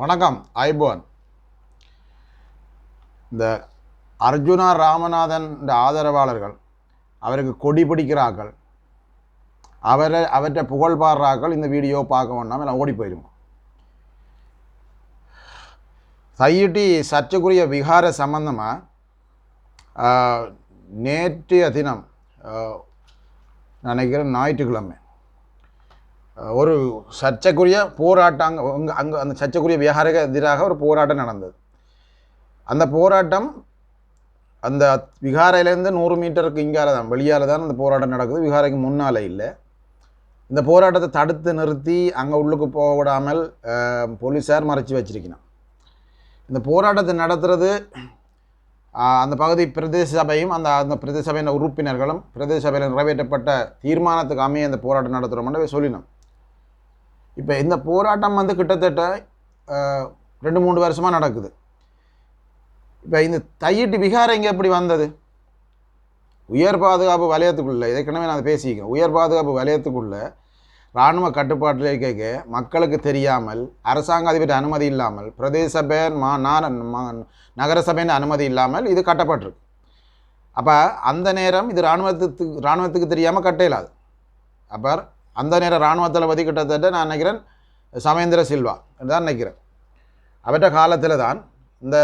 வணக்கம் ஐபோன். இந்த அர்ஜுனா ராமநாதன் ஆதரவாளர்கள் அவருக்கு கொடி பிடிக்கிறார்கள். அவரை அவற்றை புகழ் பாடுறார்கள். இந்த வீடியோ பார்க்க வேண்டாம் எல்லாம் ஓடி போயிடுவோம் தையிட்டி சர்ச்சைக்குரிய விகார சம்பந்தமாக நேற்றைய தினம் நினைக்கிறேன் ஞாயிற்றுக்கிழமை. ஒரு சர்ச்சைக்குரிய போராட்டம் அங்கே அங்கே அங்கே அந்த சர்ச்சைக்குரிய விகாரக்கு எதிராக ஒரு போராட்டம் நடந்தது. அந்த போராட்டம் அந்த விகாரையிலேருந்து நூறு மீட்டருக்கு இங்கால தான் வெளியால் தான் அந்த போராட்டம் நடக்குது. விகாரைக்கு முன்னால் இல்லை. இந்த போராட்டத்தை தடுத்து நிறுத்தி அங்கே உள்ளுக்கு போக விடாமல் போலீஸார் மறைச்சி வச்சிருக்கணும். இந்த போராட்டத்தை நடத்துறது அந்த பகுதி பிரதேச சபையும் அந்த அந்த பிரதேச சபையின் உறுப்பினர்களும் பிரதேச சபையில் நிறைவேற்றப்பட்ட தீர்மானத்துக்கு அமைய இந்த போராட்டம் நடத்துகிறோம்னு சொல்லினோம் இப்போ இந்த போராட்டம் வந்து கிட்டத்தட்ட ரெண்டு மூணு வருஷமாக நடக்குது. இப்போ இந்த தையிட்டு விகாரம் இங்கே எப்படி வந்தது? உயர் பாதுகாப்பு வலயத்துக்குள்ளே ஏற்கனவே நான் பேசிக்கிறேன் உயர் பாதுகாப்பு வலயத்துக்குள்ளே இராணுவ கட்டுப்பாட்டில் இருக்க மக்களுக்கு தெரியாமல் அரசாங்க அதிபர் அனுமதி இல்லாமல் பிரதேச சபை மா நான் மா- அனுமதி இல்லாமல் இது கட்டப்பட்டிருக்கு. அப்போ அந்த நேரம் இது இராணுவத்துக்கு இராணுவத்துக்கு தெரியாமல் கட்டையிலாது அப்போ அந்த நேரம் இராணுவ தளபதி கிட்டத்தட்ட நான் நினைக்கிறேன் சமேந்திர சில்வா என்று தான் நினைக்கிறேன். அவற்ற காலத்தில் தான் இந்த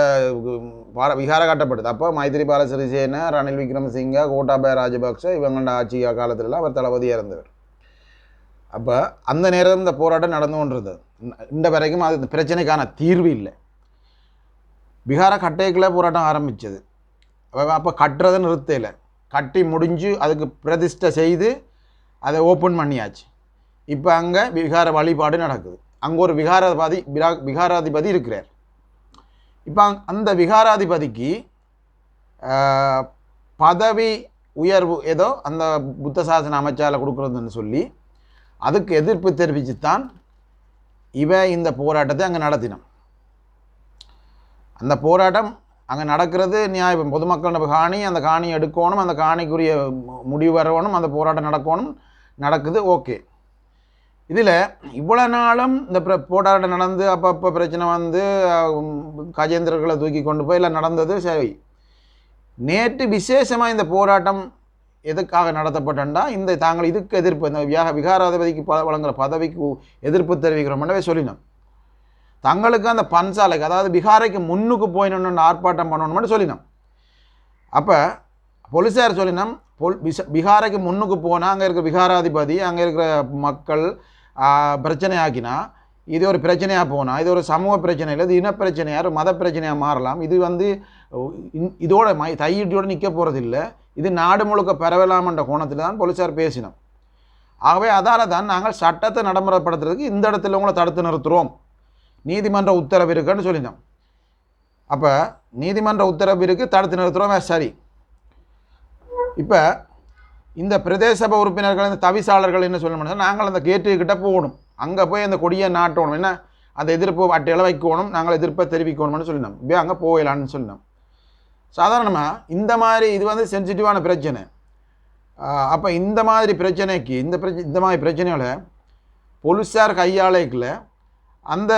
பார- விகார கட்டப்படுது அப்போ மைத்திரிபால சிறிசேன ரணில் விக்ரமசிங்க கோட்டாபய ராஜபக்ச இவங்களோட ஆட்சி காலத்திலலாம் அவர் தளபதியாக இருந்தவர் அப்போ அந்த நேரம் இந்த போராட்டம் நடந்து கொண்டிருந்தது. இந்த- இந்த வரைக்கும் அது இந்த பிரச்சனைக்கான தீர்வு இல்லை. பீகார கட்டைக்குள்ளே போராட்டம் ஆரம்பித்தது அப்போ கட்டுறதை நிறுத்தலை. கட்டி முடிஞ்சு அதுக்கு பிரதிஷ்டை செய்து அதை ஓப்பன் பண்ணியாச்சு. இப்போ அங்கே விகார வழிபாடு நடக்குது. அங்கே ஒரு விகாராதிபதி விகாராதிபதி இருக்கிறார். இப்போ அந்த விகாராதிபதிக்கு பதவி உயர்வு ஏதோ அந்த புத்த சாசன அமைச்சால் கொடுக்குறதுன்னு சொல்லி அதுக்கு எதிர்ப்பு தெரிவித்து தான் இவ இந்த போராட்டத்தை அங்கே நடத்தினோம் அந்த போராட்டம் அங்கே நடக்கிறது நியாயம். பொதுமக்களோட காணி அந்த காணி எடுக்கணும் அந்த காணிக்குரிய மு- முடிவு வரணும் அந்த போராட்டம் நடக்கணும். நடக்குது ஓகே. இதில் இவ்வளோ நாளும் இந்த பிர போராட்டம் நடந்து அப்பப்போ பிரச்சனை வந்து கஜேந்திரர்களை தூக்கி கொண்டு போய் எல்லாம் நடந்தது சரி. நேற்று விசேஷமாக இந்த போராட்டம் எதுக்காக நடத்தப்பட்டா இந்த தாங்கள் இதுக்கு எதிர்ப்பு இந்த வியா விகாராதிபதிக்கு ப வழங்குகிற பதவிக்கு எதிர்ப்பு தெரிவிக்கிறோம்னவே சொல்லினோம். தங்களுக்கு அந்த பன்சாலைக்கு அதாவது பீகாரைக்கு முன்னுக்கு போயிடணும்னு ஆர்ப்பாட்டம் பண்ணணும்னு சொல்லினோம். அப்போ போலீஸார் சொல்லினோம் பொல் பிச பிகாரைக்கு முன்னுக்கு போனால் அங்கே இருக்கிற விகாராதிபதி அங்கே இருக்கிற மக்கள் ஆ, பிரச்சனை ஆக்கினா இது ஒரு பிரச்சனையாக போனால் இது ஒரு சமூக பிரச்சனை இல்லை இது இனப்பிரச்சனையாக ஒரு மத பிரச்சனையாக மாறலாம். இது வந்து இந்- இதோட மை தையீட்டோடு நிற்க போகிறதில்லை இது நாடு முழுக்க பரவலாமன்ற கோணத்தில் தான் போலீஸார் பேசினோம். ஆகவே அதால் தான் நாங்கள் சட்டத்தை நடைமுறைப்படுத்துறதுக்கு இந்த இடத்துல உங்களை தடுத்து நிறுத்துகிறோம் நீதிமன்ற உத்தரவு இருக்குன்னு சொல்லினோம். அப்போ நீதிமன்ற உத்தரவு இருக்குது தடுத்து நிறுத்துகிறோம் சரி. இப்போ இந்த பிரதேச சபை உறுப்பினர்கள் இந்த தவிசாளர்கள் என்ன சொல்லணும்னா நாங்கள் அந்த கேட்டுக்கிட்ட போகணும். அங்கே போய் அந்த கொடியை நாட்டணும். என்ன? அந்த எதிர்ப்பு அட்டையில் வைக்கணும். நாங்கள் எதிர்ப்பை தெரிவிக்கணும்னு சொல்லினோம். இப்போ அங்கே போயிடலான்னு சொன்னோம் சாதாரணமாக இந்த மாதிரி இது வந்து சென்சிட்டிவான பிரச்சனை. அப்போ இந்த மாதிரி பிரச்சனைக்கு இந்த பிரச்சனை இந்த மாதிரி பிரச்சனைகளை போலீஸார் கையாளைக்கில். அந்த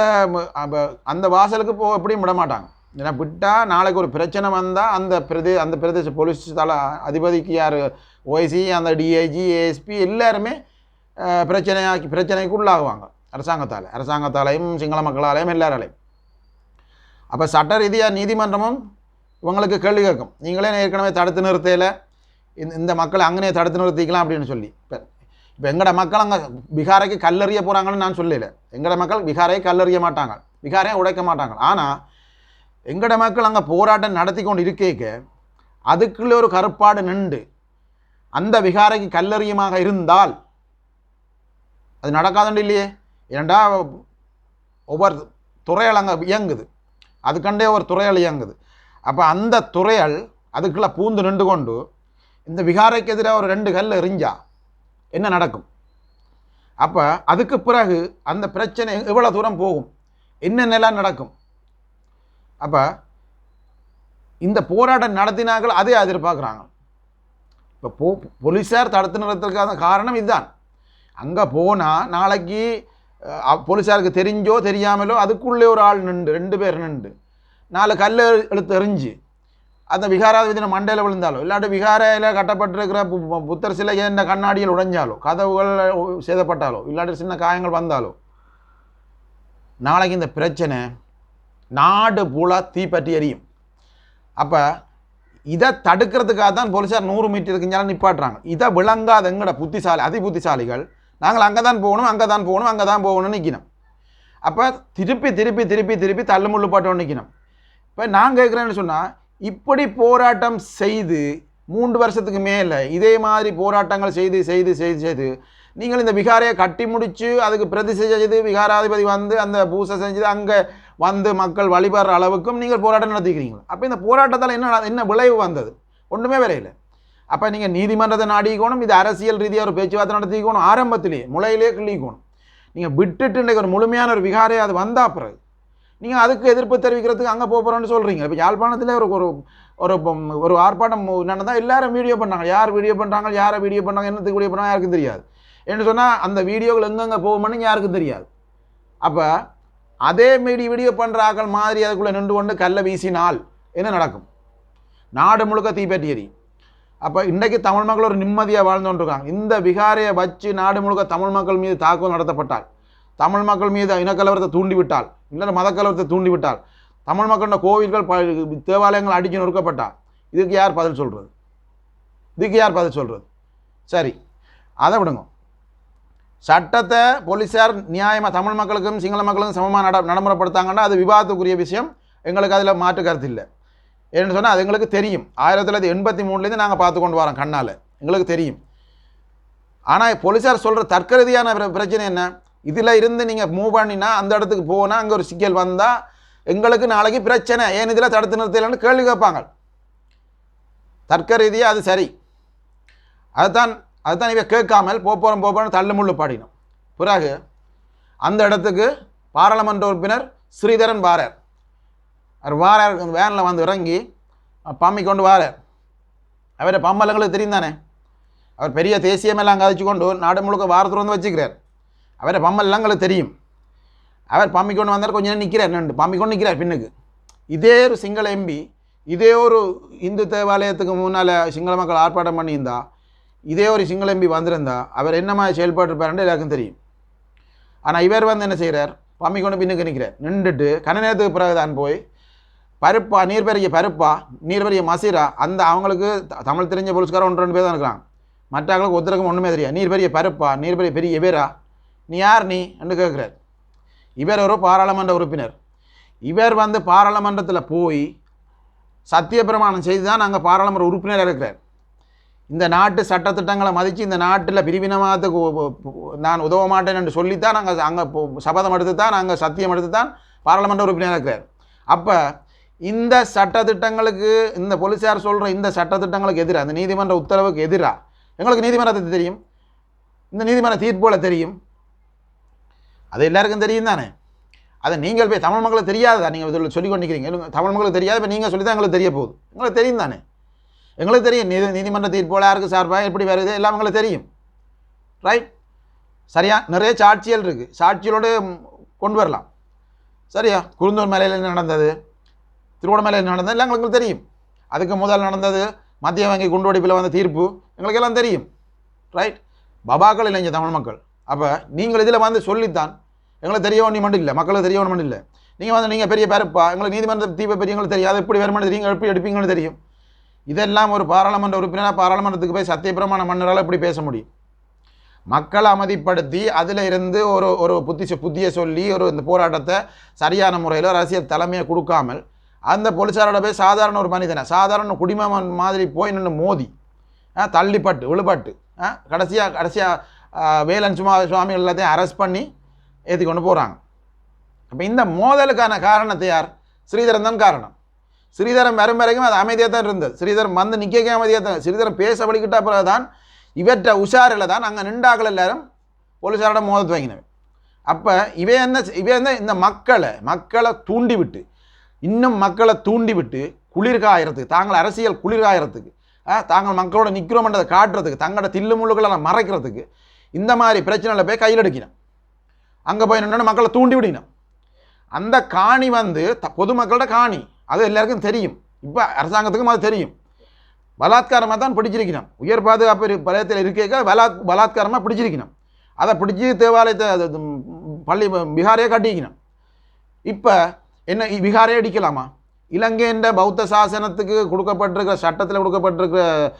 அந்த வாசலுக்கு போ எப்படியும் விட மாட்டாங்க ஏன்னா விட்டால் நாளைக்கு ஒரு பிரச்சனை வந்தால் அந்த பிரதே அந்த பிரதேச போலீஸ் தலை அதிபதிக்கு யார்? ஓய்சி அந்த டிஐஜி ஏஎஸ்பி எல்லாருமே பிரச்சனையாக்கி பிரச்சனைக்கு உள்ளாகுவாங்க. அரசாங்கத்தால். அரசாங்கத்தாலையும் சிங்கள மக்களாலையும் எல்லாராலையும். அப்போ சட்ட ரீதியாக நீதிமன்றமும் இவங்களுக்கு கேள்வி கேட்கும். நீங்களே ஏற்கனவே தடுத்து நிறுத்தையில் இந்த இந்த மக்களை அங்கனே தடுத்து நிறுத்திக்கலாம் அப்படின்னு சொல்லி. இப்போ இப்போ எங்களோட மக்கள் அங்கே பீகாரைக்கு கல்லறிய போகிறாங்கன்னு நான் சொல்லலை. எங்களோட மக்கள் பீகாரையே கல்லறிய மாட்டாங்க. பீகாரையும் உடைக்க மாட்டாங்க. ஆனால் எங்கட மக்கள் அங்கே போராட்டம் நடத்தி கொண்டு இருக்கேக்க அதுக்குள்ளே ஒரு கருப்பாடு நின்று அந்த விகாரைக்கு கல்லறியமாக இருந்தால் அது நடக்காதுண்டு இல்லையே? ஏன்டா ஒவ்வொரு துறையால் அங்கே இயங்குது. அதுக்கண்டே ஒரு துறையால் இயங்குது. அப்போ அந்த துறையால் அதுக்குள்ளே பூந்து நின்று கொண்டு இந்த விகாரைக்கு எதிராக ஒரு ரெண்டு கல் எறிஞ்சா என்ன நடக்கும்? அப்போ அதுக்கு பிறகு அந்த பிரச்சனை எவ்வளோ தூரம் போகும்? என்னென்னலாம் நடக்கும்? அப்போ இந்த போராட்டம் நடத்தினார்கள் அதே எதிர்பார்க்குறாங்க. இப்போ போ போலீஸார் தடுத்து நிறுத்துறதுக்கான காரணம் இதுதான். அங்கே போனால் நாளைக்கு போலீஸாருக்கு தெரிஞ்சோ தெரியாமலோ அதுக்குள்ளே ஒரு ஆள் நின்று ரெண்டு பேர் நின்று நாலு கல் எழுத்து எறிஞ்சு அந்த விகாராதிபதின மண்டையில் விழுந்தாலோ இல்லாட்டி விகாரையில் கட்டப்பட்டிருக்கிற பு- புத்தர் சிலை என்ன கண்ணாடியில் உடைஞ்சாலோ கதவுகள் சேதப்பட்டாலோ இல்லாட்டி சின்ன காயங்கள் வந்தாலோ நாளைக்கு இந்த பிரச்சனை நாடு பூலா தீப்பற்றி எரியும். அப்போ இதை தடுக்கிறதுக்காக தான் போலீஸார் நூறு மீட்டருக்கு இங்கே நிப்பாட்டுறாங்க. இதை விளங்காத எங்கட புத்திசாலி அதி புத்திசாலிகள் நாங்கள் அங்கே தான் போகணும் அங்கே தான் போகணும் அங்கே தான் போகணும்னு நிற்கணும் அப்போ திருப்பி திருப்பி திருப்பி திருப்பி தள்ளுமுள்ளு பாட்டோம் நிற்கணும் இப்போ நான் கேட்குறேன்னு சொன்னால் இப்படி போராட்டம் செய்து மூன்று வருஷத்துக்கு மேலே இதே மாதிரி போராட்டங்கள் செய்து செய்து செய்து செய்து நீங்கள் இந்த விகாரையை கட்டி முடித்து அதுக்கு பிரதிஷ்டை செய்து விகாராதிபதி வந்து அந்த பூசை செஞ்சது அங்கே வந்து மக்கள் வழிபடுற அளவுக்கும் நீங்கள் போராட்டம் நடத்திக்கிறீங்க அப்போ இந்த போராட்டத்தால் என்ன என்ன விளைவு வந்தது? ஒன்றுமே வரையில அப்போ நீங்கள் நீதிமன்றத்தை நாடிக்கணும் இது அரசியல் ரீதியாக ஒரு பேச்சுவார்த்தை நடத்திக்கணும் ஆரம்பத்திலேயே முளையிலே கிள்ளிக்கணும். நீங்கள் விட்டுட்டு இன்றைக்கு ஒரு முழுமையான ஒரு விகாரே அது வந்தா பிறகு நீங்கள் அதுக்கு எதிர்ப்பு தெரிவிக்கிறதுக்கு அங்கே போகிறோன்னு சொல்கிறீங்க இப்போ யாழ்ப்பாணத்தில் ஒரு ஒரு ஒரு ஒரு ஆர்ப்பாட்டம் நடந்தால் எல்லாரும் வீடியோ பண்ணாங்க யார் வீடியோ பண்ணுறாங்க யாரை வீடியோ பண்ணாங்க என்னத்துக்கு வீடியோ பண்ணாங்க யாருக்கும் தெரியாது. என்று சொன்னால் அந்த வீடியோக்கள் எங்கெங்கே போகும்னு யாருக்கும் தெரியாது. அப்போ அதே மீடி வீடியோ பண்ணுற ஆக்கள் மாதிரி அதுக்குள்ளே நின்று கொண்டு கல்லை வீசினால் என்ன நடக்கும்? நாடு முழுக்க தீப்பெட்டி எரியும் அப்போ இன்றைக்கு தமிழ் மக்கள் ஒரு நிம்மதியாக வாழ்ந்து இந்த விகாரையை வச்சு நாடு முழுக்க தமிழ் மக்கள் மீது தாக்குதல் நடத்தப்பட்டால் தமிழ் மக்கள் மீது இனக்கலவரத்தை தூண்டிவிட்டால் இல்லை மதக்கலவரத்தை தூண்டிவிட்டால் தமிழ் மக்களோட கோவில்கள் தேவாலயங்கள் அடிச்சு நொறுக்கப்பட்டால் இதுக்கு யார் பதில் சொல்கிறது இதுக்கு யார் பதில் சொல்கிறது சரி அதை விடுங்க. சட்டத்தை போலீஸார் நியாயமாக தமிழ் மக்களுக்கும் சிங்கள மக்களுக்கும் சமமாக நட நடைமுறைப்படுத்தாங்கன்னா அது விவாதத்துக்குரிய விஷயம். எங்களுக்கு அதில் மாற்று கருத்து இல்லை. ஏன்னு சொன்னால் அது எங்களுக்கு தெரியும். ஆயிரத்தி தொள்ளாயிரத்தி எண்பத்தி மூணுலேருந்து நாங்கள் பார்த்து கொண்டு வரோம் கண்ணால். எங்களுக்கு தெரியும். ஆனால் போலீஸார் சொல்கிற தர்க்க ரீதியான பிர- பிரச்சனை என்ன? இதில் இருந்து நீங்கள் மூவ் பண்ணினா அந்த இடத்துக்கு போனால் அங்கே ஒரு சிக்கல் வந்தால் எங்களுக்கு நாளைக்கு பிரச்சனை. ஏன் இதில் தடுத்து நிறுத்தலைன்னு கேள்வி கேட்பாங்க. தர்க்க ரீதியாக அது சரி. அதுதான் அதுதான் இவன் கேட்காமல் போகிறோம் போகிறோம் தள்ளு முள்ளு பாடினோம். பிறகு அந்த இடத்துக்கு பாராளுமன்ற உறுப்பினர் ஸ்ரீதரன் வாரார். அவர் வாரார் வேனில் வந்து இறங்கி பம்மி கொண்டு வாரார். அவரை பம்பலங்களுக்கு தெரியும் தானே? அவர் பெரிய தேசியமெல்லாம் கதைச்சு கொண்டு நாடு முழுக்க வாரத்தில் வந்து வச்சுக்கிறார். அவரை பம்பல்லாம் எங்களுக்கு தெரியும். அவர் பம்மி கொண்டு வந்தார் கொஞ்ச நேரம் நிற்கிறார் நின்று பம்மி கொண்டு நிற்கிறார் பின்னுக்கு. இதே ஒரு சிங்கள எம்பி இதே ஒரு இந்து தேவாலயத்துக்கு முன்னால் சிங்கள மக்கள் ஆர்ப்பாட்டம் பண்ணியிருந்தா இதே ஒரு சிங்கள எம்பி வந்திருந்தா அவர் என்ன மாதிரி செயல்பட்டுருப்பாருன்னு எல்லாருக்கும் தெரியும். ஆனால் இவர் வந்து என்ன செய்கிறார் பம்மி கொண்டு பின்னுக்கு நிற்கிறார். நின்றுட்டு கன நேரத்துக்கு பிறகு தான் போய் பருப்பா நீர் பெருகிய பருப்பா நீர் பெரிய மசீரா அந்த அவங்களுக்கு த- தமிழ் தெரிஞ்ச போலீஸ்காரர் ஒன்று ரெண்டு பேர் தான் இருக்கிறான் மற்றவங்களுக்கு ஒருத்தருக்கும் ஒன்றுமே தெரியாது. நீர் பெரிய பருப்பா நீர் பெரிய பெரிய இவரா? நீ யார் நீ? என்று கேட்குறார். இவர் ஒரு பாராளுமன்ற உறுப்பினர். இவர் வந்து பாராளுமன்றத்தில் போய் சத்தியப்பிரமாணம் செய்து தான் நாங்கள் பாராளுமன்ற உறுப்பினராக இருக்கிறார். இந்த நாட்டு சட்டத்திட்டங்களை மதித்து இந்த நாட்டில் பிரிவினமாகத்துக்கு நான் உதவ மாட்டேன் என்று சொல்லித்தான் நாங்கள் அங்கே சபதம் எடுத்து தான் நாங்கள் சத்தியம் எடுத்து தான் பாராளுமன்ற உறுப்பினராக இருக்கிறார் அப்போ இந்த சட்டத்திட்டங்களுக்கு இந்த போலீஸார் சொல்கிற இந்த சட்டத்திட்டங்களுக்கு எதிராக அந்த நீதிமன்ற உத்தரவுக்கு எதிராக எங்களுக்கு நீதிமன்றத்தை தெரியும். இந்த நீதிமன்ற தீர்ப்போல தெரியும். அது எல்லாருக்கும் தெரியும் தானே அதை நீங்கள் போய் தமிழ் மக்களுக்கு தெரியாததா? நீங்கள் சொல்லி சொல்லி கொண்டிருக்கிறீங்க தமிழ் மக்களுக்கு தெரியாது இப்போ நீங்கள் சொல்லி தான் எங்களுக்கு தெரிய போகுது. எங்களுக்கு தெரியும் தானே எங்களுக்கு தெரியும். நீதி நீதிமன்ற தீர்ப்போல யாருக்கு சார்பாக எப்படி வருது? எல்லாம் எங்களுக்கு தெரியும். ரைட் சரியா? நிறைய சாட்சியல் இருக்குது சாட்சிகளோடு கொண்டு வரலாம். சரியா? குருந்தூர் மலையில் என்ன நடந்தது? திருவண்ணாமலையில் நடந்தது? எல்லாம் எங்களுக்கு தெரியும். அதுக்கு முதல் நடந்தது மத்திய வங்கி குண்டுவெடிப்பில் வந்த தீர்ப்பு எங்களுக்கு எல்லாம் தெரியும். ரைட் பபாக்கள் இல்லைங்க தமிழ் மக்கள். அப்போ நீங்கள் இதில் வந்து சொல்லித்தான் எங்களுக்கு தெரிய ஒன்றும் மட்டும் இல்லை. மக்களுக்கு தெரிய ஒன்றும் மட்டும் இல்லை. நீங்கள் வந்து நீங்கள் பெரிய பேருப்பா எங்களுக்கு நீதிமன்ற தீப பெரியவங்களுக்கு தெரியும் அது எப்படி வருமானது நீங்கள் எப்படி எடுப்பீங்கன்னு தெரியும். இதெல்லாம் ஒரு பாராளுமன்ற உறுப்பினராக பாராளுமன்றத்துக்கு போய் சத்தியப்பிரமாண மன்னரால் இப்படி பேச முடியும்? மக்களை அமைதிப்படுத்தி அதில் இருந்து ஒரு ஒரு புத்தி புத்தியை சொல்லி ஒரு இந்த போராட்டத்தை சரியான முறையில் ஒரு அரசியல் தலைமையை கொடுக்காமல் அந்த போலீஸாரோட போய் சாதாரண ஒரு மனிதனை சாதாரண குடிமகன் மாதிரி போய் நின்று மோதி ஆ, தள்ளிப்பட்டு விழுபட்டு கடைசியாக கடைசியாக வேலன் சுமா சுவாமி எல்லாத்தையும் அரெஸ்ட் பண்ணி ஏற்றி கொண்டு போகிறாங்க அப்போ இந்த மோதலுக்கான காரணத்தை யார்? ஸ்ரீதரன் தான் காரணம். ஸ்ரீதரம் வரும் வரைக்கும் அது அமைதியாக தான் இருந்தது. ஸ்ரீதரம் வந்து நிற்க அமைதியாக தான். ஸ்ரீதரம் பேச படிக்கிட்ட பிறகு தான் இவற்றை உஷாரில் தான் அங்கே நின்றாக்கள் எல்லாரும் போலீஸாரோட மோதத்து வாங்கினவன் அப்போ இவன் என்ன இவன் என்ன இந்த மக்களை மக்களை தூண்டிவிட்டு இன்னும் மக்களை தூண்டி விட்டு குளிர்காயறதுக்கு தாங்கள் அரசியல் குளிர்காயறதுக்கு ஆ, தாங்கள் மக்களோட நிற்கிறோம்ன்றதை காட்டுறதுக்கு தங்களோட தில்லு முள்ளுகளை மறைக்கிறதுக்கு இந்த மாதிரி பிரச்சனையில் போய் கையில் எடுக்கணும் அங்கே போய் நின்று மக்களை தூண்டி விடினோம் அந்த காணி வந்து த பொதுமக்களோட காணி. அது எல்லாருக்கும் தெரியும். இப்போ அரசாங்கத்துக்கும் அது தெரியும். பலாத்காரமாக தான் பிடிச்சிருக்கணும். உயர் பாதுகாப்பு இரு- பலயத்தில் இருக்க பலாத் பலாத்காரமாக பிடிச்சிருக்கணும். அதை பிடிச்சி தேவாலயத்தை அது பள்ளி பீகாரே கட்டிக்கணும். இப்போ என்ன பீகாரே அடிக்கலாமா? இலங்கைன்ற பௌத்த சாசனத்துக்கு கொடுக்கப்பட்டிருக்கிற சட்டத்தில் கொடுக்கப்பட்டிருக்கிற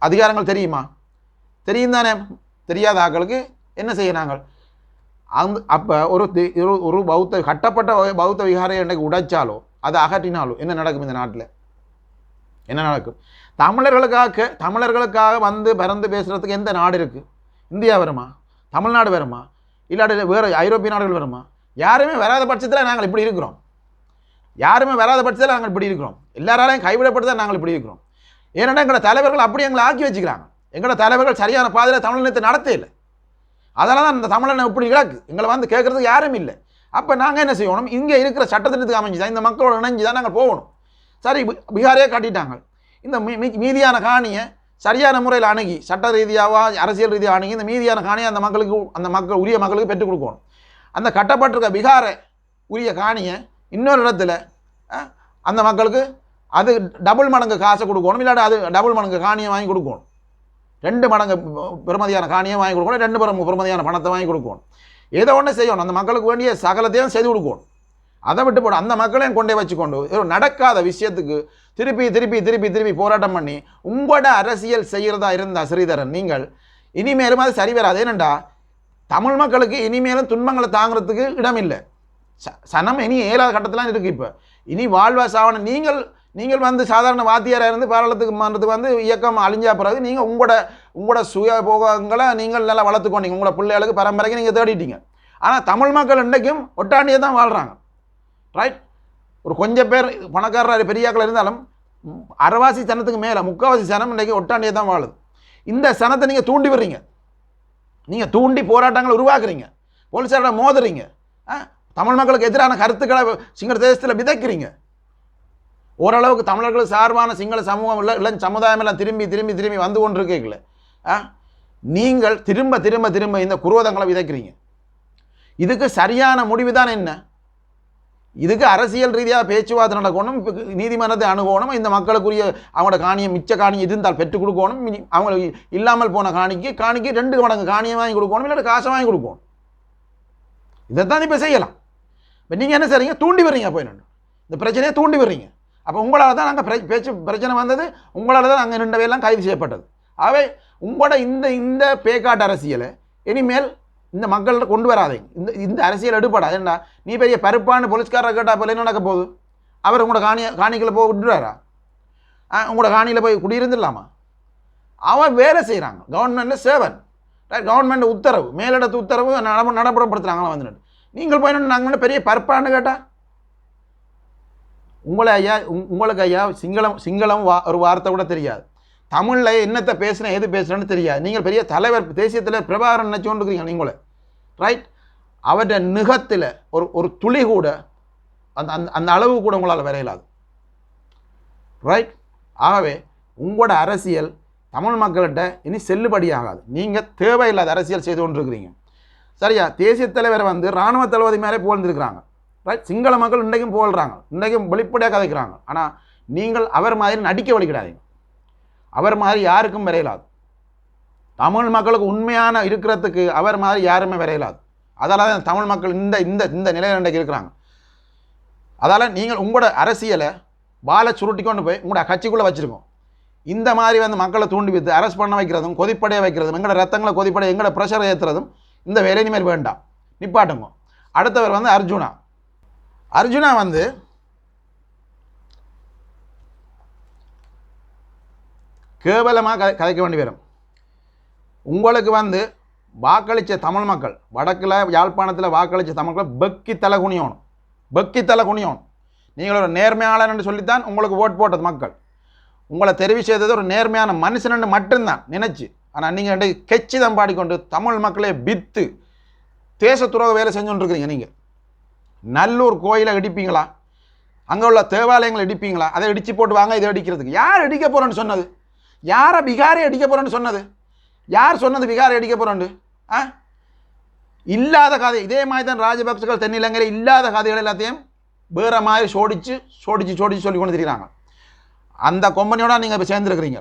அதிகாரங்கள் தெரியுமா? தெரியும் தானே? தெரியாத ஆட்களுக்கு என்ன செய்ய நாங்கள் அந்த அப்போ ஒரு ஒரு- பௌத்த கட்டப்பட்ட பௌத்த விகாரை எனக்கு உடைச்சாலோ அதை அகற்றினாலோ என்ன நடக்கும் இந்த நாட்டில்? என்ன நடக்கும்? தமிழர்களுக்காக தமிழர்களுக்காக வந்து பறந்து பேசுகிறதுக்கு எந்த நாடு இருக்குது இந்தியா வருமா? தமிழ்நாடு வருமா? இல்லாட்டி வேறு ஐரோப்பிய நாடுகள் வருமா? யாருமே வராத பட்சத்தில் நாங்கள் இப்படி இருக்கிறோம். யாருமே வராத பட்சத்தில் நாங்கள் இப்படி இருக்கிறோம். எல்லாராலையும் கைவிடப்பட்டு தான் நாங்கள் இப்படி இருக்கிறோம். ஏன்னா எங்களோட தலைவர்கள் அப்படி எங்களை ஆக்கி வச்சுக்கிறாங்க. எங்களோட தலைவர்கள் சரியான பாதையில் தமிழினத்தை நடத்தே இல்லை. அதெல்லாம் தான் இந்த தமிழனை இப்படி கிடக்கு எங்களை வந்து கேட்குறதுக்கு யாரும் இல்லை. அப்போ நாங்கள் என்ன செய்யணும்? இங்கே இருக்கிற சட்டத்திட்டத்துக்கு அமைஞ்சு தான் இந்த மக்களோட இணைஞ்சு தான் நாங்கள் போகணும். சரி பீகாரே காட்டிட்டாங்க. இந்த மீதியான காணியை சரியான முறையில் அணுகி சட்ட ரீதியாவா அரசியல் ரீதியாக அணுகி இந்த மீதியான காணியை அந்த மக்களுக்கு அந்த மக்கள் உரிய மக்களுக்கு பெற்றுக் கொடுக்கணும். அந்த கட்டப்பட்டிருக்க பீகாரை உரிய காணியை இன்னொரு இடத்துல அந்த மக்களுக்கு அது டபுள் மடங்கு காசை கொடுக்கணும். இல்லாட்டி அது டபுள் மடங்கு காணியை வாங்கி கொடுக்கணும். ரெண்டு மடங்கு பெருமதியான காணியை வாங்கி கொடுக்கணும். ரெண்டு மடங்கு பெருமதியான பணத்தை வாங்கி கொடுக்கணும். ஏதோ ஒன்று செய்யணும். அந்த மக்களுக்கு வேண்டிய சகலத்தையும் செய்து கொடுக்கணும். அதை விட்டு போட. அந்த மக்களையும் கொண்டே வச்சுக்கொண்டு ஒரு நடக்காத விஷயத்துக்கு திருப்பி திருப்பி திருப்பி திருப்பி போராட்டம் பண்ணி உங்களோட அரசியல் செய்கிறதா இருந்தா ஸ்ரீதரன் நீங்கள் இனிமேலும் அது சரி வராது. ஏனண்டா தமிழ் மக்களுக்கு இனிமேலும் துன்பங்களை தாங்கிறதுக்கு இடம் இல்லை ச- சனம் இனி ஏழாவது கட்டத்தில் இருக்குது இப்போ. இனி வாழ்வா சாவன நீங்கள் நீங்கள் வந்து சாதாரண வாத்தியாராக இருந்து பாராளத்துக்கு மன்றத்துக்கு வந்து இயக்கம் அழிஞ்சா பிறகு நீங்கள் உங்களோட உங்களோட சுய போகங்களை நீங்கள் நல்லா வளர்த்துக்கொண்டீங்க உங்களோட பிள்ளைகளுக்கு பரம்பரைக்கு நீங்கள் தேடிட்டீங்க. ஆனால் தமிழ் மக்கள் இன்றைக்கும் ஒட்டாண்டியே தான் வாழ்கிறாங்க ரைட் ஒரு கொஞ்சம் பேர் பணக்காரர் பெரியாக்கள் இருந்தாலும் அரைவாசி சனத்துக்கு மேலே முக்கால்வாசி சனம் இன்றைக்கி ஒட்டாண்டியே தான் வாழுது. இந்த சனத்தை நீங்கள் தூண்டி விடுறீங்க. நீங்கள் தூண்டி போராட்டங்களை உருவாக்குறீங்க. போலீஸாரோட மோதுறீங்க. ஆ? தமிழ் மக்களுக்கு எதிரான கருத்துக்களை சிங்கள தேசத்தில் விதைக்கிறீங்க. ஓரளவுக்கு தமிழர்களுக்கு சார்பான சிங்கள சமூகம் இல்லை இல்லை சமுதாயம் எல்லாம் திரும்பி திரும்பி திரும்பி வந்து கொண்டிருக்கீங்களே. ஆ? நீங்கள் திரும்ப திரும்ப திரும்ப இந்த குரோதங்களை விதைக்கிறீங்க. இதுக்கு சரியான முடிவு தான் என்ன? இதுக்கு அரசியல் ரீதியாக பேச்சுவார்த்தை நடக்கணும் நீதிமன்றத்தை அணுகணும் இந்த மக்களுக்குரிய அவங்களோட காணியை மிச்ச காணி இருந்தால் பெற்றுக் கொடுக்கணும் அவங்களுக்கு இல்லாமல் போன காணிக்கு காணிக்கு ரெண்டு மடங்கு காணியை வாங்கி கொடுக்கணும் இல்லாட்டி காசை வாங்கி கொடுக்கணும். இதைத்தான் இப்போ செய்யலாம். இப்போ நீங்கள் என்ன செய்றீங்க? தூண்டி வர்றீங்க போய் இந்த பிரச்சனையை தூண்டி வர்றீங்க. அப்போ உங்களால் தான் நாங்கள் பேச்சு பிரச்சனை வந்தது உங்களால் தான் நாங்கள் ரெண்டவையெல்லாம் கைது செய்யப்பட்டது. ஆகவே உங்களோட இந்த இந்த பேக்காட்டு அரசியலை இனிமேல் இந்த மக்கள்கிட்ட கொண்டு வராதீங்க இந்த இந்த அரசியல் எடுப்படாது ஏன்னா நீ பெரிய பருப்பான்னு போலீஸ்காரரை கேட்டால் போல என்ன நடக்க போகுது? அவர் உங்களோட காணியை காணிக்குள்ள போய் விட்டுறாரா ஆ உங்களோட காணியில் போய் குடியிருந்துடலாமா? அவன் வேலை செய்கிறாங்க கவர்மெண்ட்டில் சேவன். கவர்மெண்ட் உத்தரவு மேலிடத்து உத்தரவு நட நடைமுறைப்படுத்துகிறாங்களா வந்துட்டு. நீங்கள் போய் நாங்கள் பெரிய பருப்பான்னு கேட்டால் உங்களை ஐயா உங்- உங்களுக்கு ஐயா சிங்களம் சிங்களம் வா ஒரு வார்த்தை கூட தெரியாது. தமிழில் என்னத்தை பேசுகிறேன் எது பேசுகிறேன்னு தெரியாது. நீங்கள் பெரிய தலைவர் தேசியத்தில் தலைவர் பிரபாகரன் நினச்சோன்னு இருக்கிறீங்க நீங்களே. ரைட் அவருடைய நிகத்தில் ஒரு ஒரு துளி கூட அந்த அந்த அந்த அளவு கூட உங்களால் வரையலாது. ரைட் ஆகவே உங்களோட அரசியல் தமிழ் மக்கள்கிட்ட இனி செல்லுபடியாகாது நீங்கள் தேவையில்லாத அரசியல் செய்து கொண்டிருக்கிறீங்க. சரியா? தேசிய தலைவரை வந்து இராணுவ தளபதி மேலே புகழ்ந்துருக்கிறாங்க. ரைட் சிங்கள மக்கள் இன்றைக்கும் புகழ்கிறாங்க இன்றைக்கும் வெளிப்படையாக கதைக்கிறாங்க. ஆனால் நீங்கள் அவர் மாதிரி நடிக்க வலிக்கிடாதீங்க. அவர் மாதிரி யாருக்கும் விரையலாது. தமிழ் மக்களுக்கு உண்மையான இருக்கிறதுக்கு அவர் மாதிரி யாருமே விரையலாது. அதால தான் தமிழ் மக்கள் இந்த இந்த இந்த நிலையில் இன்றைக்கு இருக்கிறாங்க. அதால் நீங்கள் உங்களோட அரசியலை பாலை சுருட்டி கொண்டு போய் உங்களோட கட்சிக்குள்ளே வச்சுருக்கோம். இந்த மாதிரி வந்து மக்களை தூண்டி வைத்து அரெஸ்ட் பண்ண வைக்கிறதும் கொதிப்படைய வைக்கிறதும் எங்களோட ரத்தங்களை கொதிப்படைய எங்களோட ப்ரெஷரை ஏற்றுறதும் இந்த வேலை இனிமேல் வேண்டாம். நிப்பாட்டுங்க. அடுத்தவர் வந்து அர்ஜுனா. அர்ஜுனா வந்து கேவலமாக கதை கதைக்க வேண்டி வரும். உங்களுக்கு வந்து வாக்களித்த தமிழ் மக்கள் வடக்கில் யாழ்ப்பாணத்தில் வாக்களித்த தமிழ் மக்கள் பெக்கி தலை குனியணும். பெக்கி தலை குனியணும். நீங்கள் ஒரு நேர்மையாளர்னு சொல்லித்தான் உங்களுக்கு ஓட் போட்டது மக்கள். உங்களை தெரிவு செய்தது ஒரு நேர்மையான மனுஷன் மட்டும்தான் நினச்சி. ஆனால் நீங்கள் கெச்சிதம் பாடிக்கொண்டு தமிழ் மக்களை பித்து தேச துரோக வேலை செஞ்சுட்டுருக்கிறீங்க நீங்கள் நல்லூர் கோயிலை இடிப்பீங்களா? அங்கே உள்ள தேவாலயங்களை இடிப்பீங்களா? அதை இடித்து போட்டு வாங்க இதை அடிக்கிறதுக்கு யார் அடிக்க போகிறேன்னு சொன்னது? யாரை பிகாரி அடிக்க போகிறேன்னு சொன்னது? யார் சொன்னது பிகாரை அடிக்க போகிறோன்னு ஆ? இல்லாத கதை. இதே மாதிரி தான் ராஜபக்சர்கள் தென்னிலங்கையில் இல்லாத கதைகள் எல்லாத்தையும் வேறு மாதிரி சோடிச்சு சோடிச்சு சோடிச்சு சொல்லி கொண்டு தெரியுறாங்க. அந்த கொம்பனியோட நீங்கள் இப்போ சேர்ந்துருக்கிறீங்க.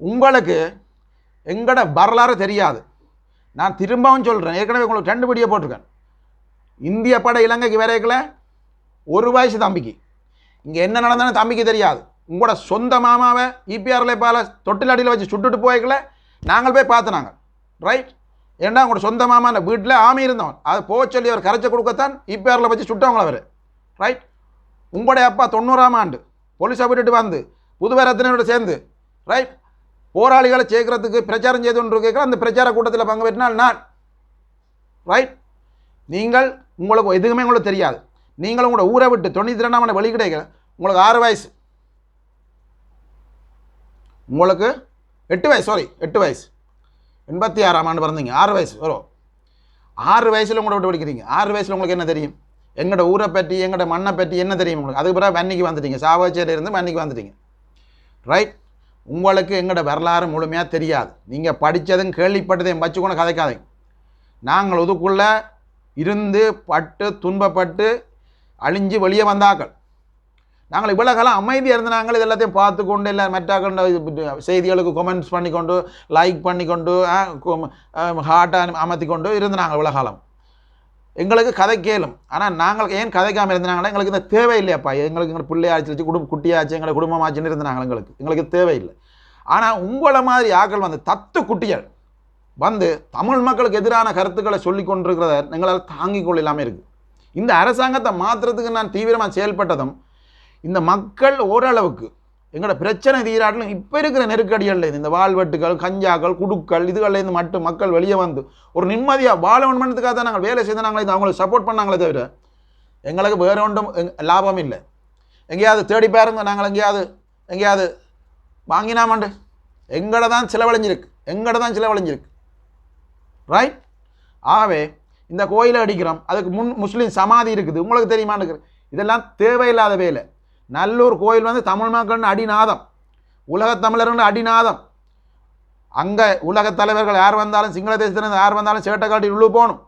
உங்களுக்கு எங்களோட வரலாறு தெரியாது. நான் திரும்பவும் சொல்கிறேன் ஏற்கனவே உங்களுக்கு ரெண்டு வீடியோ போட்டிருக்கேன். இந்திய படை இலங்கைக்கு வரைக்கல ஒரு வயசு தம்பிக்கு. இங்கே என்ன நடந்தாலும் தம்பிக்கு தெரியாது. உங்களோட சொந்த மாமாவை இபிஆரில் பால தொட்டிலடியில் வச்சு சுட்டுட்டு போய்க்கல நாங்கள் போய் பார்த்தனாங்க ரைட் ஏன்னா உங்களோட சொந்த மாமான வீட்டில் ஆமி இருந்தவன்? அதை போக சொல்லி அவர் கரைச்ச கொடுக்கத்தான் இபிஆரில் வச்சு சுட்டவங்கள அவர். ரைட் உங்களுடைய அப்பா தொண்ணூறாம் ஆண்டு. போலீஸை விட்டுட்டு வந்து புதுவை ரத்தினோட சேர்ந்து. ரைட் போராளிகளை சேர்க்கறதுக்கு பிரச்சாரம் செய்து கொண்டு கேட்குற அந்த பிரச்சார கூட்டத்தில் பங்கு பெற்றினால் நான். ரைட் நீங்கள் உங்களுக்கு எதுவுமே உங்களுக்கு தெரியாது. நீங்களும் உங்களோட ஊரை விட்டு தொண்ணூற்றி ரெண்டாம் ஆண்டு வெளி உங்களுக்கு ஆறு வயசு. உங்களுக்கு எட்டு வயசு சாரி எட்டு வயசு. எண்பத்தி ஆறாம் ஆண்டு பிறந்தீங்க ஆறு வயசு வரும். ஆறு வயசில் உங்களை விட்டு படிக்கிறீங்க ஆறு வயசில் உங்களுக்கு என்ன தெரியும்? எங்களோட ஊரை பற்றி எங்களோட மண்ணை பற்றி என்ன தெரியும் உங்களுக்கு? அதுக்கு பிறகு வன்னிக்கு வந்துட்டீங்க. சாவச்சேரியிலேருந்து வன்னிக்கு வந்துட்டீங்க. ரைட் உங்களுக்கு எங்களோட வரலாறு முழுமையாக தெரியாது. நீங்கள் படித்ததும் கேள்விப்பட்டதையும் வச்சுக்கொண்டு கதைக்காதீங்க. நாங்கள் இதுக்குள்ளே இருந்து பட்டு துன்பப்பட்டு அழிஞ்சு வெளியே வந்தாக்கள் நாங்கள் இவ்வளோ காலம் அமைதியாக இருந்து நாங்கள் இது எல்லாத்தையும் பார்த்து கொண்டு இல்லை மற்ற செய்திகளுக்கு கமெண்ட்ஸ் பண்ணிக்கொண்டு லைக் பண்ணிக்கொண்டு ஹார்ட்டை அமர்த்தி கொண்டு இருந்து நாங்கள் இவ்வளோ காலம் எங்களுக்கு கதை கேளும். ஆனால் நாங்கள் ஏன் கதைக்காமல் இருந்தாங்கன்னா எங்களுக்கு இந்த தேவையில்லையாப்பா. எங்களுக்கு எங்களை பிள்ளையாச்சு வச்சு குடும்ப குட்டியாச்சு எங்களை குடும்பமாச்சுன்னு இருந்தாங்க எங்களுக்கு எங்களுக்கு தேவையில்லை. ஆனால் உங்களை மாதிரி ஆக்கள் வந்து தத்து குட்டிகள். வந்து தமிழ் மக்களுக்கு எதிரான கருத்துக்களை சொல்லி கொண்டிருக்கிறத எங்களால் தாங்கிக் கொள்ள இல்லாமல் இருக்குது இந்த அரசாங்கத்தை மாற்றுறதுக்கு நான் தீவிரமாக செயல்பட்டதும் இந்த மக்கள் ஓரளவுக்கு எங்களோட பிரச்சனை தீராட்டிலும் இப்போ இருக்கிற நெருக்கடிகளில் இந்த வாள்வெட்டுகள் கஞ்சாக்கள் குடுக்கள் இதுகள்லேருந்து மட்டும் மக்கள் வெளியே வந்து ஒரு நிம்மதியாக வாழ பண்ணுறதுக்காக தான் நாங்கள் வேலை செய்து நாங்களே அவங்களுக்கு சப்போர்ட் பண்ணாங்களே தவிர எங்களுக்கு வேறு ஒன்றும் லாபம் இல்லை. எங்கேயாவது தேடி பாருங்க நாங்கள் எங்கேயாவது எங்கேயாவது வாங்கினாமண்டு. எங்கட தான் செலவழிஞ்சிருக்கு. எங்கட தான் செலவழிஞ்சிருக்கு. ரைட் ஆகவே இந்த கோயிலை அடிக்கிறோம். அதுக்கு முன் முஸ்லீம் சமாதி இருக்குது. உங்களுக்கு தெரியுமான்னு இதெல்லாம் தேவையில்லாத வேலை. நல்லூர் கோயில் வந்து தமிழ் மக்கள்னு அடிநாதம். உலகத் தமிழர்கள் அடிநாதம். அங்கே உலகத் தலைவர்கள் யார் வந்தாலும் சிங்கள தேசத்திலிருந்து யார் வந்தாலும் சேட்டை காட்டி உள்ளு போகணும்.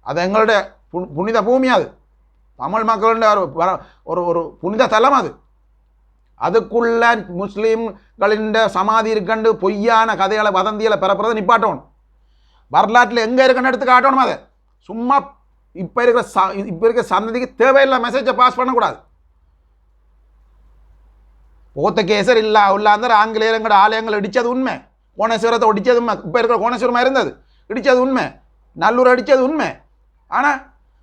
அது எங்களுடைய பு- புனித பூமி அது. தமிழ் மக்களுடைய ஒரு ஒரு ஒரு புனித தலம் அது. அதுக்குள்ள முஸ்லீம்களின் சமாதி இருக்கண்டு பொய்யான கதைகளை வதந்திகளை பிறப்புறதை நிப்பாட்டணும். வரலாற்றில் எங்கே இருக்குன்னு எடுத்து காட்டணும் அதை? சும்மா இப்போ இருக்கிற ச இப்போ இருக்கிற சந்ததிக்கு தேவையில்லை மெசேஜை பாஸ் பண்ணக்கூடாது. போத்தகேசர் இல்லா உள்ளாந்தர் ஆங்கிலேயரங்கட ஆலயங்கள் இடித்தது உண்மை. கோணேஸ்வரத்தை ஒடிச்சது உண்மை. இப்போ இருக்கிற கோணேஸ்வரமாக இருந்தது? இடித்தது உண்மை. நல்லூர் அடித்தது உண்மை. ஆனால்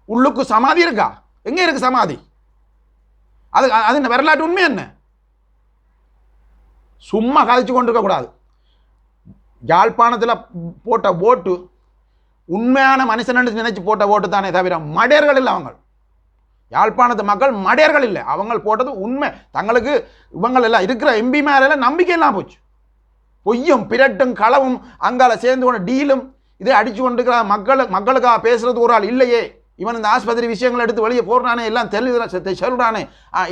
உள்ளுக்கு சமாதி இருக்கா? எங்கே இருக்கு சமாதி? அது அது என்ன வரலாற்று உண்மை என்ன? சும்மா கதைச்சு கொண்டு இருக்கக்கூடாது யாழ்ப்பாணத்தில் போட்ட ஓட்டு உண்மையான மனுஷன் நினைச்சு போட்ட ஓட்டு தானே தவிர மடையர்கள் இல்லை அவங்க. யாழ்ப்பாணத்து மக்கள் மடையர்கள் இல்லை. அவங்க போட்டது உண்மை. தங்களுக்கு இவங்க எல்லாம் இருக்கிற எம்பி மேலெல்லாம் நம்பிக்கை எல்லாம் போச்சு. பொய்யும் பிரட்டும் களவும் அங்கால சேர்ந்து கொண்டு டீலும் இதே அடிச்சு கொண்டிருக்கிற மக்கள் மக்களுக்காக பேசுறது ஒரு ஆள் இல்லையே. இவன் இந்த ஆஸ்பத்திரி விஷயங்களை எடுத்து வெளியே போடுறானே எல்லாம் தெளிவு சொல்கிறானே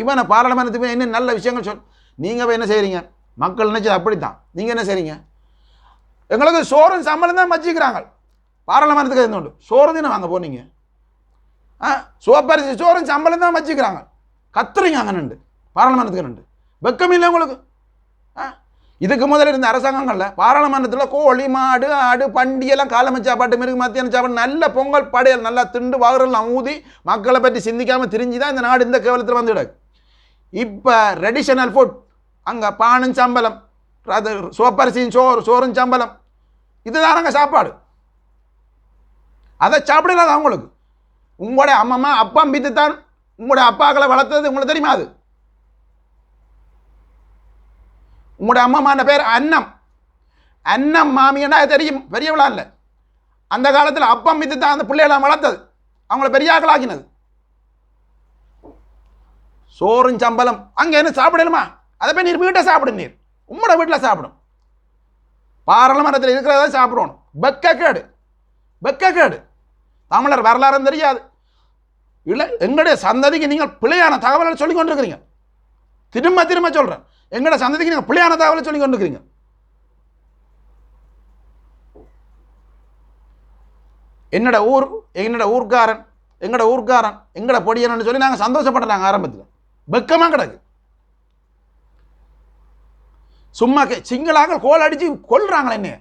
இவனை பாராளுமன்றத்துக்கு என்ன இன்னும் நல்ல விஷயங்கள் சொல். நீங்கள் போய் என்ன செய்கிறீங்க மக்கள் நினைச்சது அப்படித்தான். நீங்கள் என்ன செய்கிறீங்க எங்களுக்கு சோறும் சம்பளம் தான் வச்சுக்கிறாங்க பாராளுமன்றத்துக்கு இருந்தோண்டு சோறு தினம் அங்கே போனீங்க. ஆ சோப்பரிசி சோறும் சம்பளம் தான் வச்சுக்கிறாங்க கத்துறீங்க அங்கே நின்று பாராளுமன்றத்துக்கு நின்று வெக்கம் இல்லை உங்களுக்கு. ஆ இதுக்கு முதல்ல இருந்த அரசாங்கங்களில் பாராளுமன்றத்தில் கோழி மாடு ஆடு பண்டியெல்லாம் காலமை சாப்பாட்டு மிருகு மத்தியான சாப்பாடு நல்ல பொங்கல் படையல் நல்லா திண்டு வகரெல்லாம் ஊதி மக்களை பற்றி சிந்திக்காமல் திரிஞ்சு தான் இந்த நாடு இந்த கேவலத்தில் வந்துவிடாது இப்போ ரெடிஷனல் ஃபுட் அங்கே பானும் சம்பளம் அது சோப்பரிசியும் சோறு சோறும் சம்பளம் இதுதானங்க சாப்பாடு அதை சாப்பிடலாது அவங்களுக்கு உங்களுடைய அம்மம்மா அப்பா பித்து தான் உங்களுடைய அப்பாக்களை வளர்த்தது உங்களுக்கு தெரியுமா அது உங்களுடைய அம்மம்மான பேர் அன்னம் அன்னம் மாமியன்னா தெரியும் பெரியவளா இல்லை அந்த காலத்தில் அப்பம் வித்து தான் அந்த பிள்ளைகளை வளர்த்தது அவங்கள பெரியாக்களாக்கினது சோறும் சம்பளம் அங்கே என்ன சாப்பிடணுமா அதை போய் நீர் வீட்டை சாப்பிடு நீர் உம்மோட வீட்டில் சாப்பிடும். பாராளுமன்றத்தில் இருக்கிறத சாப்பிடணும். வெக்கக்கேடு வெக்கக்கேடு தமிழர் வரலாறுன்னு தெரியாது. இல்லை எங்களுடைய சந்ததிக்கு நீங்கள் பிழையான தகவல்களை சொல்லி கொண்டிருக்கிறீங்க. திரும்ப திரும்ப சொல்கிறேன் எங்களோட சந்ததிக்கு நீங்கள் பிழையான தகவலை சொல்லி கொண்டிருக்கிறீங்க. என்னோட ஊர் என்னோட ஊர்க்காரன் எங்களோட ஊர்க்காரன் எங்களோட பொடியனு சொல்லி நாங்கள் சந்தோஷப்பட்டுறாங்க ஆரம்பத்தில். வெக்கமாக கிடக்கு. சும்மா கே சிங்களாக கோல் அடித்து கொல்றாங்களே என்ன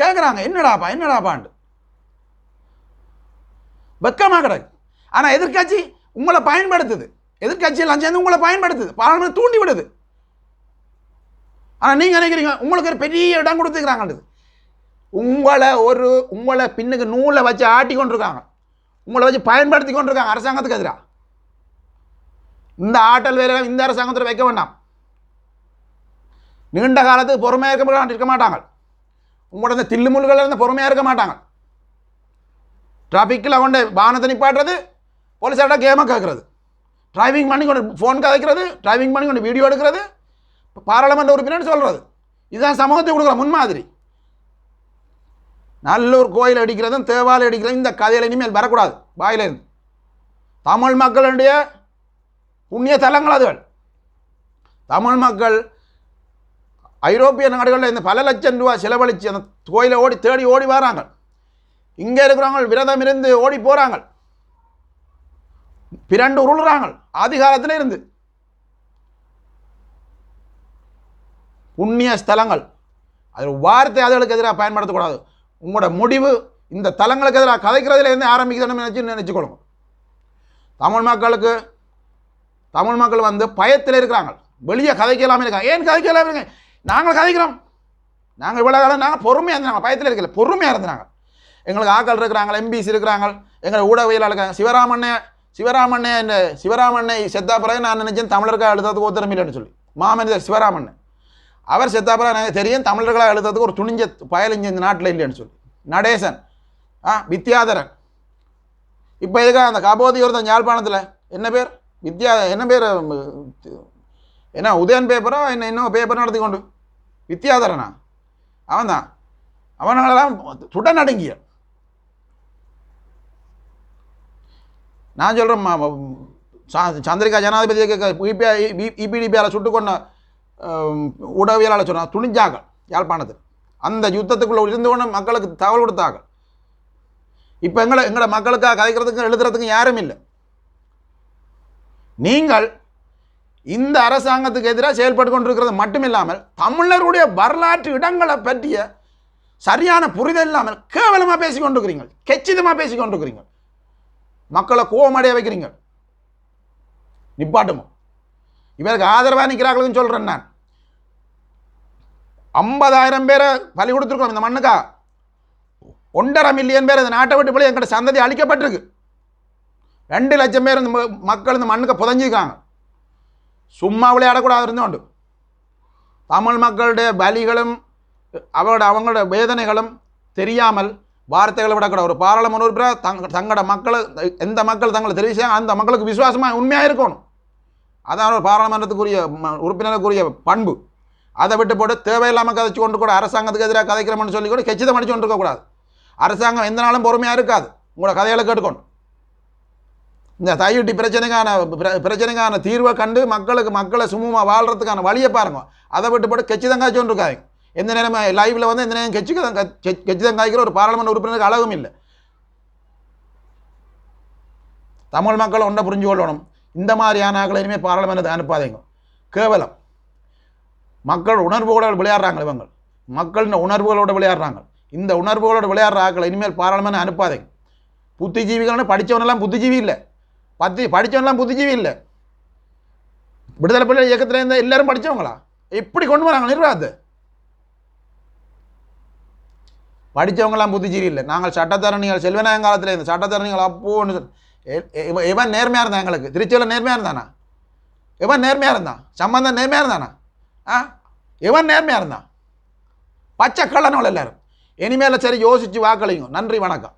கேட்குறாங்க என்னடாப்பா என்னடாப்பாண்டு வெக்கமாக கிடக்கு. ஆனால் எதிர்க்கட்சி உங்களை பயன்படுத்துது. எதிர்க்கட்சியெல்லாம் சேர்ந்து உங்களை பயன்படுத்துது. பாராளுமன்றம் தூண்டி விடுது. ஆனால் நீங்கள் நினைக்கிறீங்க உங்களுக்கு ஒரு பெரிய இடம் கொடுத்துக்கிறாங்கன்றது. உங்களை ஒரு உங்களை பின்னுக்கு நூலை வச்சு ஆட்டி கொண்டிருக்காங்க. உங்களை வச்சு பயன்படுத்தி கொண்டிருக்காங்க அரசாங்கத்துக்கு எதிராக இந்த ஆட்டல் வேலை இந்த அரசாங்கத்தில் வைக்க வேண்டாம். நீண்ட காலத்துக்கு பொறுமையாக இருக்க இருக்க மாட்டாங்க. உங்களோட இந்த தில்லுமுல்கள் இருந்து பொறுமையாக இருக்க மாட்டாங்க. டிராஃபிக்கில் கொண்டு வாகனத்தை நிப்பாட்டுறது போலீஸார்ட்ட கேமை கேட்குறது டிரைவிங் பண்ணி கொண்டு ஃபோன் கதைக்கிறது டிரைவிங் பண்ணி கொண்டு வீடியோ எடுக்கிறது பாராளுமன்ற உறுப்பினர் சொல்கிறது இதுதான் சமூகத்தை கொடுக்குற முன்மாதிரி. நல்லூர் கோயில் அடிக்கிறதும் தேவாலயம் அடிக்கிறதும் இந்த கதையில் இனிமேல் வரக்கூடாது வாயிலிருந்து. தமிழ் மக்களுடைய புண்ணிய தலங்கள் அதுகள். தமிழ் மக்கள் ஐரோப்பிய நாடுகளில் இந்த பல லட்சம் ரூபா செலவழித்து அந்த கோயிலை ஓடி தேடி ஓடி வராங்க. இங்கே இருக்கிறவங்க விரதம் இருந்து ஓடி போகிறாங்க பிரண்டு உருளுறாங்க. ஆதிகாலத்தில் இருந்து. புண்ணிய ஸ்தலங்கள். அது வார்த்தை அதுகளுக்கு எதிராக பயன்படுத்தக்கூடாது. உங்களோட முடிவு இந்த தலங்களுக்கு எதிராக கதைக்கிறதுல இருந்து நினச்சி நினச்சிக்கொள்ளுங்க. தமிழ் மக்களுக்கு தமிழ் மக்கள் வந்து பயத்தில் இருக்கிறாங்க. வெளியே கதைக்கலாமே இருக்காங்க. ஏன் கதைக்கலாமே இருக்காங்க? நாங்கள் கதைக்கிறோம் நாங்கள் இவ்வளோ காலம் நாங்கள் பொறுமையாக இருந்தாங்க பயத்தில் இருக்கல பொறுமையாக இருந்தாங்க எங்களுக்கு ஆக்கள் இருக்கிறாங்க எம்பிசி இருக்கிறாங்க. எங்களை ஊடகவியல் இருக்காங்க. சிவராமண்ணே சிவராமண்ணே இந்த சிவராமண்ணை செத்தா பிறகு நான் நினச்சேன் தமிழர்கள் எழுதுறதுக்கு ஒருத்தரம் சொல்லி. மாமனிதர் சிவராமண்ணன் அவர் செத்தா பிறகு எனக்கு தெரியும் தமிழர்களாக எழுதுறதுக்கு ஒரு துணிஞ்ச பயலிஞ்ச இந்த நாட்டில் இல்லைன்னு சொல்லி. நடேசன். ஆ வித்யாதரன். இப்போ இதுக்காக அந்த கபோதி ஒருத்தன் யாழ்ப்பாணத்தில்? என்ன பேர்? வித்யா என்ன பேர்? என்ன உதயன் பேப்பரோ என்ன இன்னும் பேப்பர் நடத்தி கொண்டு? வித்யாதரனா? அவன் தான் அவனாலலாம் சுட அடங்கிய நான் சொல்கிறேன் சந்திரிகா ஜனாதிபதி இபிடிபியால் சுட்டு கொண்ட உடவியலாளர் சொன்னான் துணிஞ்சாக்கள் யாழ்ப்பாணத்தில் அந்த யுத்தத்துக்குள்ளே இருந்து கொண்டு மக்களுக்கு தகவல் கொடுத்தாக்கள் இப்போ எங்களை எங்களை மக்களுக்காக கதைக்கிறதுக்கும் எழுதுறதுக்கும் யாரும் இல்லை. நீங்கள் இந்த அரசாங்கத்துக்கு எதிராக செயல்பட்டு கொண்டிருக்கிறது மட்டுமில்லாமல் தமிழருடைய வரலாற்று இடங்களை பற்றிய சரியான புரிதல் இல்லாமல் கேவலமாக பேசி கொண்டிருக்கிறீங்க கெச்சிதமாக பேசி கொண்டிருக்கிறீங்க மக்களை கோவமடைய வைக்கிறீங்க நிப்பாட்டமும் இவருக்கு ஆதரவாக நிற்கிறார்கள்னு சொல்கிறேன் நான். ஐம்பதாயிரம் பேரை பலி கொடுத்துருக்கோம் இந்த மண்ணுக்கா. ஒன்றரை மில்லியன் பேர் இந்த நாட்டை விட்டு போய் எங்கள்கிட்ட சந்ததி அழிக்கப்பட்டிருக்கு ரெண்டு லட்சம் பேர் இந்த ம- மக்கள் இந்த மண்ணுக்கு புதஞ்சிருக்காங்க. சும்மா விளையாடக்கூடாது இருந்தோண்டு தமிழ் மக்களுடைய பலிகளும் அவரோட அவங்களோட வேதனைகளும் தெரியாமல் வார்த்தைகளை விடக்கூடாது. ஒரு பாராளுமன்ற உறுப்பினர் தங்க தங்களோட மக்களை எந்த மக்கள் தங்களை தெரிவிச்சா அந்த மக்களுக்கு விசுவாசமாக உண்மையாக இருக்கணும். அதான் ஒரு பாராளுமன்றத்துக்குரிய ம- உறுப்பினருக்குரிய பண்பு. அதை விட்டு போட்டு தேவையில்லாமல் கதைச்சு கொண்டு கூட அரசாங்கத்துக்கு எதிராக கதைக்கிறோம்னு சொல்லி கூட கெச்சிதம் அடிச்சு கொண்டு இருக்கக்கூடாது. அரசாங்கம் எந்த நாளும் பொறுமையாக இருக்காது. உங்களோட கதைகளை கேட்டுக்கணும் இந்த தையொட்டி பிரச்சனைக்கான பிர- பிரச்சனைக்கான தீர்வை கண்டு மக்களுக்கு மக்களை சுமூகமாக வாழ்கிறதுக்கான வழியை பாருங்க. அதை விட்டு போட்டு கெச்சிதம் காய்ச்சி கொண்டு இருக்காங்க எந்த நேரம் லைவில் வந்து எந்த நேரம் கெச்சிதான் கெச்சிதம் காய்க்கிற ஒரு பாராளுமன்ற உறுப்பினருக்கு அழகும் இல்லை. தமிழ் மக்கள் ஒன்றை புரிஞ்சு கொள்ளணும். இந்த மாதிரியான ஆக்களை இனிமேல் பாராளுமன்றத்தை அனுப்பாதீங்க. கேவலம். மக்கள் உணர்வுகளோட விளையாடுறாங்க இவங்க. மக்களின் உணர்வுகளோடு விளையாடுறாங்க. இந்த உணர்வுகளோட விளையாடுற ஆக்களை இனிமேல் பாராளுமன்றம் அனுப்பாதீங்க. புத்திஜீவிகள்னு படித்தவனெல்லாம் புத்திஜீவி இல்லை. பத்தி படித்தவங்களாம் புத்திஜீவி இல்லை. விடுதலை பிள்ளை இயக்கத்தில் இருந்த எல்லாரும் படித்தவங்களா எப்படி கொண்டு வராங்க நிர்வாகத்தை படித்தவங்களாம் புத்திஜீவி இல்லை. நாங்கள் சட்டத்தரணிகள் செல்வநாயகம் காலத்தில் இருந்த சட்டத்தரணிகள் அப்போன்னு சொல் எ- நேர்மையாக இருந்தான் எங்களுக்கு. திருச்சியில் நேர்மையாக இருந்தானா? எவன் நேர்மையாக இருந்தான். சம்பந்தம் நேர்மையாக இருந்தானா? ஆ? எவன் நேர்மையாக இருந்தான். பச்சை கள்ளனவள் எல்லாரும். இனிமேல் சரி யோசித்து வாக்களிங்க. நன்றி வணக்கம்.